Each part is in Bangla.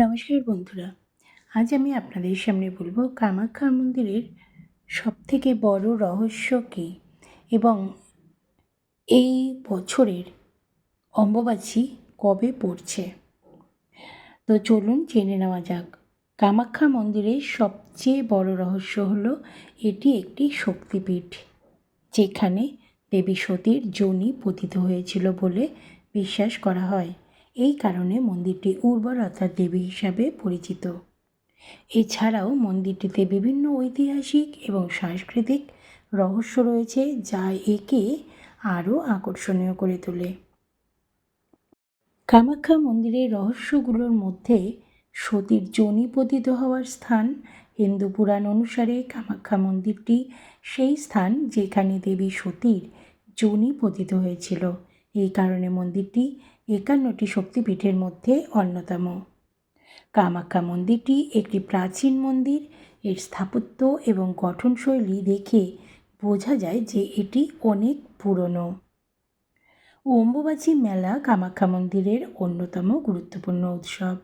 নমস্কার বন্ধুরা, আজ আমি আপনাদের সামনে বলব কামাখ্যা মন্দিরের সবথেকে বড় রহস্য কী এবং এই বছরের অম্বুবাচী কবে পড়ছে। তো চলুন জেনে নেওয়া যাক, কামাখ্যা মন্দিরের সবচেয়ে বড় রহস্য হলো এটি একটি শক্তিপীঠ, যেখানে দেবী সতীর যোনি পতিত হয়েছিল বলে বিশ্বাস করা হয়। এই কারণে মন্দিরটি উর্বরতার দেবী হিসাবে পরিচিত। এছাড়াও মন্দিরটিতে বিভিন্ন ঐতিহাসিক এবং সাংস্কৃতিক রহস্য রয়েছে যা একে আরও আকর্ষণীয় করে তোলে। কামাখ্যা মন্দিরের রহস্যগুলোর মধ্যে সতীর যোনি পতিত হওয়ার স্থান, হিন্দু পুরাণ অনুসারে কামাখ্যা মন্দিরটি সেই স্থান যেখানে দেবী সতীর যোনি পতিত হয়েছিল। এই কারণে মন্দিরটি একান্নটি শক্তিপীঠের মধ্যে অন্যতম। কামাখ্যা মন্দিরটি একটি প্রাচীন মন্দির, এর স্থাপত্য এবং গঠনশৈলী দেখে বোঝা যায় যে এটি অনেক পুরনো। অম্বুবাচী মেলা কামাখ্যা মন্দিরের অন্যতম গুরুত্বপূর্ণ উৎসব।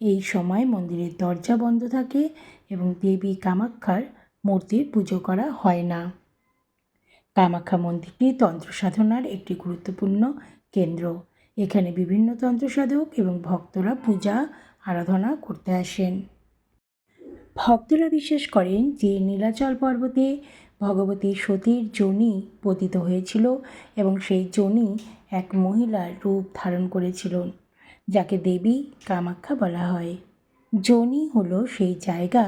এই সময় মন্দিরের দরজা বন্ধ থাকে এবং দেবী কামাখ্যার মূর্তির পুজো করা হয় না। কামাখ্যা মন্দিরটি তন্ত্র সাধনার একটি গুরুত্বপূর্ণ কেন্দ্র। এখানে বিভিন্ন তন্ত্র সাধক এবং ভক্তরা পূজা, আরাধনা করতে আসেন। ভক্তরা বিশ্বাস করেন যে নীলাচল পর্বতে ভগবতী সতীর যোনি পতিত হয়েছিল এবং সেই যোনি এক মহিলার রূপ ধারণ করেছিল, যাকে দেবী কামাখ্যা বলা হয়। যোনি হলো সেই জায়গা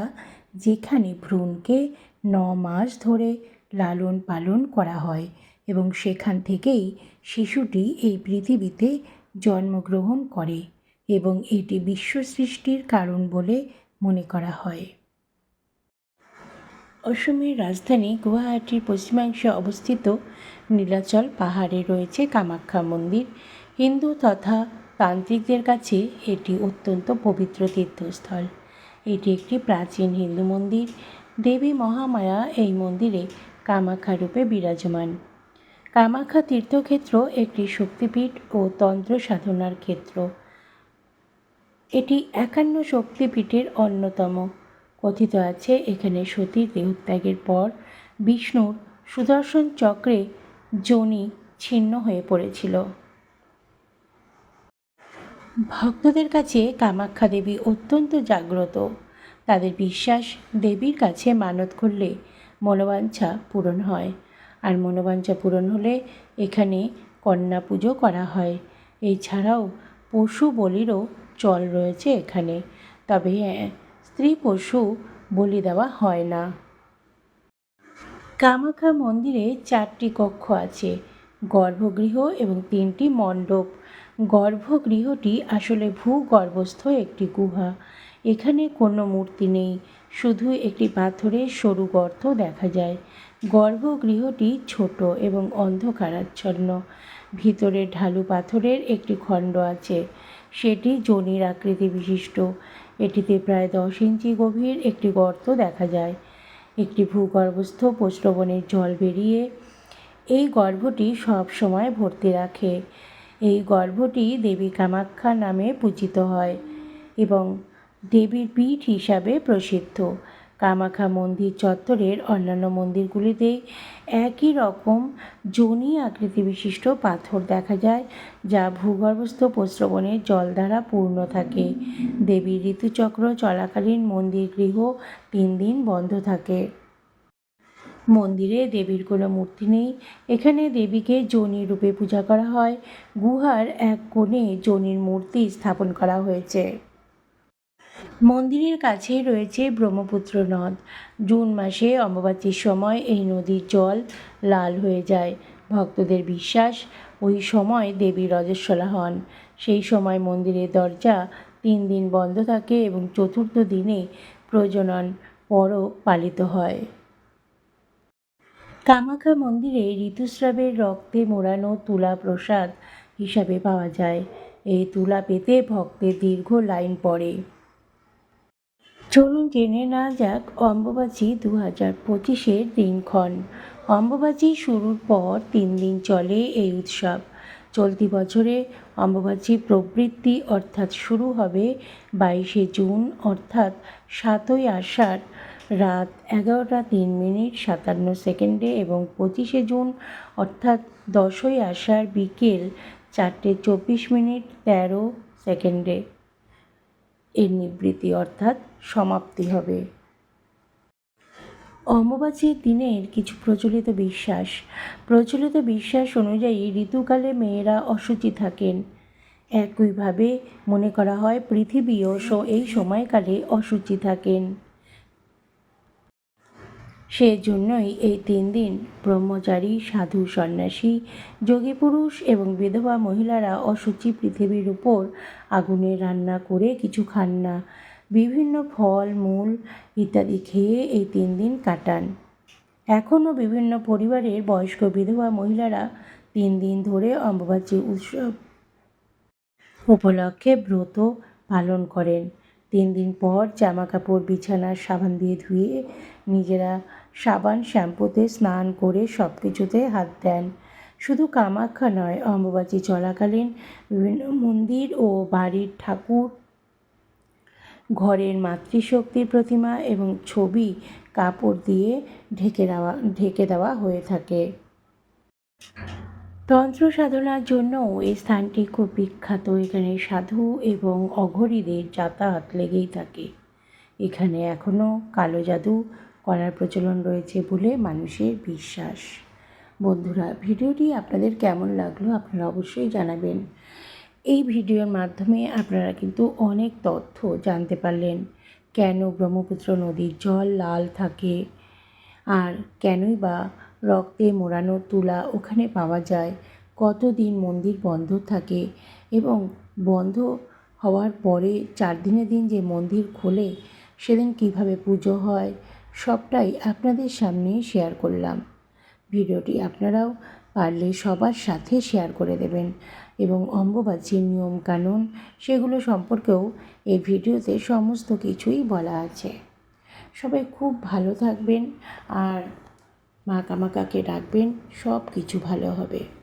যেখানে ভ্রূণকে ন মাস ধরে লালন পালন করা হয় এবং সেখান থেকেই শিশুটি এই পৃথিবীতে জন্মগ্রহণ করে এবং এটি বিশ্ব সৃষ্টির কারণ বলে মনে করা হয়। অসমের রাজধানী গুয়াহাটির পশ্চিমাংশে অবস্থিত নীলাচল পাহাড়ে রয়েছে কামাখ্যা মন্দির। হিন্দু তথা তান্ত্রিকদের কাছে এটি অত্যন্ত পবিত্র তীর্থস্থল। এটি একটি প্রাচীন হিন্দু মন্দির। দেবী মহামায়া এই মন্দিরে কামাখ্যা রূপে বিরাজমান। কামাখ্যা তীর্থক্ষেত্র একটি শক্তিপীঠ ও তন্ত্র সাধনার ক্ষেত্র। এটি একান্ন শক্তিপীঠের অন্যতম। কথিত আছে, এখানে সতীর দেহত্যাগের পর বিষ্ণুর সুদর্শন চক্রে যোনি ছিন্ন হয়ে পড়েছিল। ভক্তদের কাছে কামাখ্যা দেবী অত্যন্ত জাগ্রত। তাদের বিশ্বাস, দেবীর কাছে মানত করলে মনোবাঞ্ছা পূরণ হয়। আর মনোবাঞ্ছা পূরণ হলে এখানে কন্যা পুজো করা হয়। এছাড়াও পশু বলিরও চল রয়েছে এখানে। তবে হ্যাঁ স্ত্রী পশু বলি দেওয়া হয় না। কামাখ্যা মন্দিরে চারটি কক্ষ আছে। গর্ভগৃহ এবং তিনটি মণ্ডপ। গর্ভগৃহটি আসলে ভূগর্ভস্থ একটি গুহা। এখানে কোনো মূর্তি নেই, শুধু একটি পাথরের সরু গর্ত দেখা যায়। গর্ভগৃহটি ছোট এবং অন্ধকারাচ্ছন্ন। ভিতরে ঢালু পাথরের একটি খণ্ড আছে। সেটি জনির আকৃতি বিশিষ্ট। এটিতে প্রায় দশ ইঞ্চি গভীর একটি গর্ত দেখা যায়। একটি ভূগর্ভস্থ প্রশ্রবণের জল বেরিয়ে এই গর্ভটি সব সময় ভর্তি রাখে। এই গর্ভটি দেবী কামাখ্যা নামে পূজিত হয় এবং দেবীর পীঠ হিসাবে প্রসিদ্ধ। কামাখ্যা মন্দির চত্বরের অন্যান্য মন্দিরগুলিতে একই রকম যোনি আকৃতি বিশিষ্ট পাথর দেখা যায়, যা ভূগর্ভস্থ প্রস্রবণের জল দ্বারা পূর্ণ থাকে। দেবীর ঋতুচক্র চলাকালীন মন্দির গৃহ তিন দিন বন্ধ থাকে। মন্দিরে দেবীর কোনো মূর্তি নেই। এখানে দেবীকে যোনি রূপে পূজা করা হয়। গুহার এক কোণে যোনির মূর্তি স্থাপন করা হয়েছে। মন্দিরের কাছেই রয়েছে ব্রহ্মপুত্র নদ। জুন মাসে অম্বুবাচীর সময় এই নদীর জল লাল হয়ে যায়। ভক্তদের বিশ্বাস, ওই সময় দেবী রজস্বলা হন। সেই সময় মন্দিরের দরজা তিন দিন বন্ধ থাকে এবং চতুর্থ দিনে প্রজনন পরও পালিত হয়। কামাখ্যা মন্দিরে ঋতুস্রাবের রক্তে মোড়ানো তুলা প্রসাদ হিসাবে পাওয়া যায়। এই তুলা পেতে ভক্তের দীর্ঘ লাইন পড়ে। চলুন জেনে না যাক অম্বুবাচী দু হাজার পঁচিশের দিনক্ষণ। অম্বুবাচী শুরুর পর তিন দিন চলে এই উৎসব। চলতি বছরে অম্বুবাচী প্রবৃত্তি অর্থাৎ শুরু হবে বাইশে জুন, অর্থাৎ সাতই আষাঢ়। রাত এগারোটা তিন মিনিট সাতান্ন সেকেন্ডে এবং পঁচিশে জুন, অর্থাৎ দশই আষাঢ় বিকেল চারটে চব্বিশ মিনিট তেরো সেকেন্ডে। এর নিবৃত্তি অর্থাৎ সমাপ্তি হবে। অমাবাস্যার দিনের কিছু প্রচলিত বিশ্বাস। প্রচলিত বিশ্বাস অনুযায়ী ঋতুকালে মেয়েরা অশুচি থাকেন। একইভাবে মনে করা হয় পৃথিবীও এই সময়কালে অশুচি থাকেন। সেজন্যই এই তিন দিন ব্রহ্মচারী, সাধু, সন্ন্যাসী, যোগী পুরুষ এবং বিধবা মহিলারা অশুচি পৃথিবীর উপর আগুনে রান্না করে কিছু খান না। বিভিন্ন ফল, মূল ইত্যাদি খেয়ে এই তিন দিন কাটান। এখনও বিভিন্ন পরিবারের বয়স্ক বিধবা মহিলারা তিন দিন ধরে অম্বুবাচী উৎসব উপলক্ষে ব্রত পালন করেন। তিন দিন পর জামা কাপড় বিছানার সাবান দিয়ে ধুয়ে নিজেরা সাবান, শ্যাম্পুতে স্নান করে সব কিছুতে হাত দেন। শুধু কামাখ্যা নয়, অম্বুবাচী চলাকালীন বিভিন্ন মন্দির ও বাড়ির ঠাকুর, ঘরের মাতৃশক্তির প্রতিমা এবং ছবি কাপড় দিয়ে ঢেকে দেওয়া ঢেকে দেওয়া হয়ে থাকে। তন্ত্র সাধনার জন্য এই স্থানটি খুব বিখ্যাত। এখানে সাধু এবং অঘরীদের যাতায়াত লেগেই থাকে। এখানে এখনও কালো জাদু করার প্রচলন রয়েছে বলে মানুষের বিশ্বাস। বন্ধুরা, ভিডিওটি আপনাদের কেমন লাগল আপনারা অবশ্যই জানাবেন। এই ভিডিওর মাধ্যমে আপনারা কিন্তু অনেক তথ্য জানতে পারলেন। কেন ব্রহ্মপুত্র নদীর জল লাল থাকে? আর কেনই বা রক্তে মোড়ানো তুলা ওখানে পাওয়া যায়? কতদিন মন্দির বন্ধ থাকে? এবং বন্ধ হওয়ার পরে চার দিনের দিন যে মন্দির খোলে, সেদিন কীভাবে পুজো হয়? সবটাই আপনাদের সামনে শেয়ার করলাম। ভিডিওটি আপনারাও পারলে সবার সাথে শেয়ার করে দেবেন এবং অম্বুবাচীর নিয়মকানুন সেগুলো সম্পর্কেও এই ভিডিওতে সমস্ত কিছুই বলা আছে। সবাই খুব ভালো থাকবেন আর মা কামাকাকে ডাকবেন সব কিছু ভালো হবে।